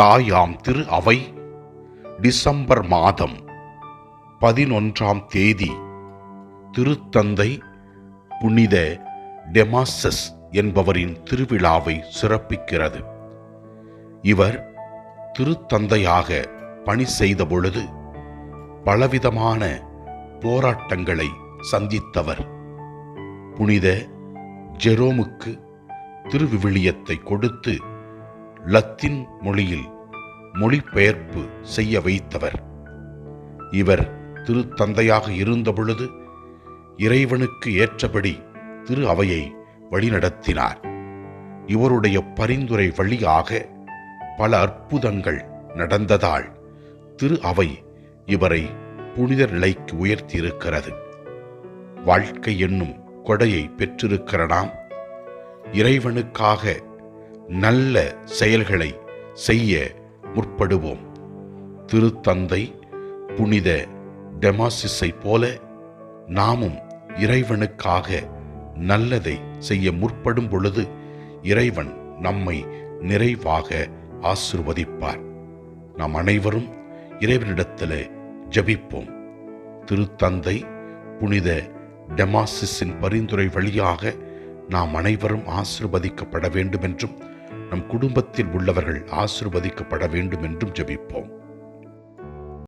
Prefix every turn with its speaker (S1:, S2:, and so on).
S1: தாயாம் திரு அவை. டிசம்பர் மாதம் பதினொன்றாம் தேதி திருத்தந்தை புனித டெமாசஸ் என்பவரின் திருவிழாவை சிறப்பிக்கிறது. இவர் திருத்தந்தையாக பணி செய்த பொழுது பலவிதமான போராட்டங்களை சந்தித்தவர். புனித ஜெரோமுக்கு திருவிவிலியத்தை கொடுத்து லத்தீன் மொழியில் மொழிபெயர்ப்பு செய்ய வைத்தவர். இவர் திருத்தந்தையாக இருந்தபொழுது இறைவனுக்கு ஏற்றபடி திரு அவையை வழிநடத்தினார். இவருடைய பரிந்துரை வழியாக பல அற்புதங்கள் நடந்ததால் திரு அவை இவரை புனித நிலைக்கு உயர்த்தியிருக்கிறது. வாழ்க்கை என்னும் கொடையை பெற்றிருக்கிற நாம் இறைவனுக்காக நல்ல செயல்களை செய்ய முற்படுவோம். திருத்தந்தை புனித டெமாசிஸை போல நாமும் இறைவனுக்காக நல்லதை செய்ய முற்படும் பொழுது இறைவன் நம்மை நிறைவாக ஆசிர்வதிப்பார். நாம் அனைவரும் இறைவனிடத்தில் ஜபிப்போம். திருத்தந்தை புனித டெமாசிஸின் பரிந்துரை வழியாக நாம் அனைவரும் ஆசிர்வதிக்கப்பட வேண்டும் என்றும் நம் குடும்பத்தில் உள்ளவர்கள் ஆசிர்வதிக்கப்பட வேண்டும் என்றும் ஜெபிப்போம்.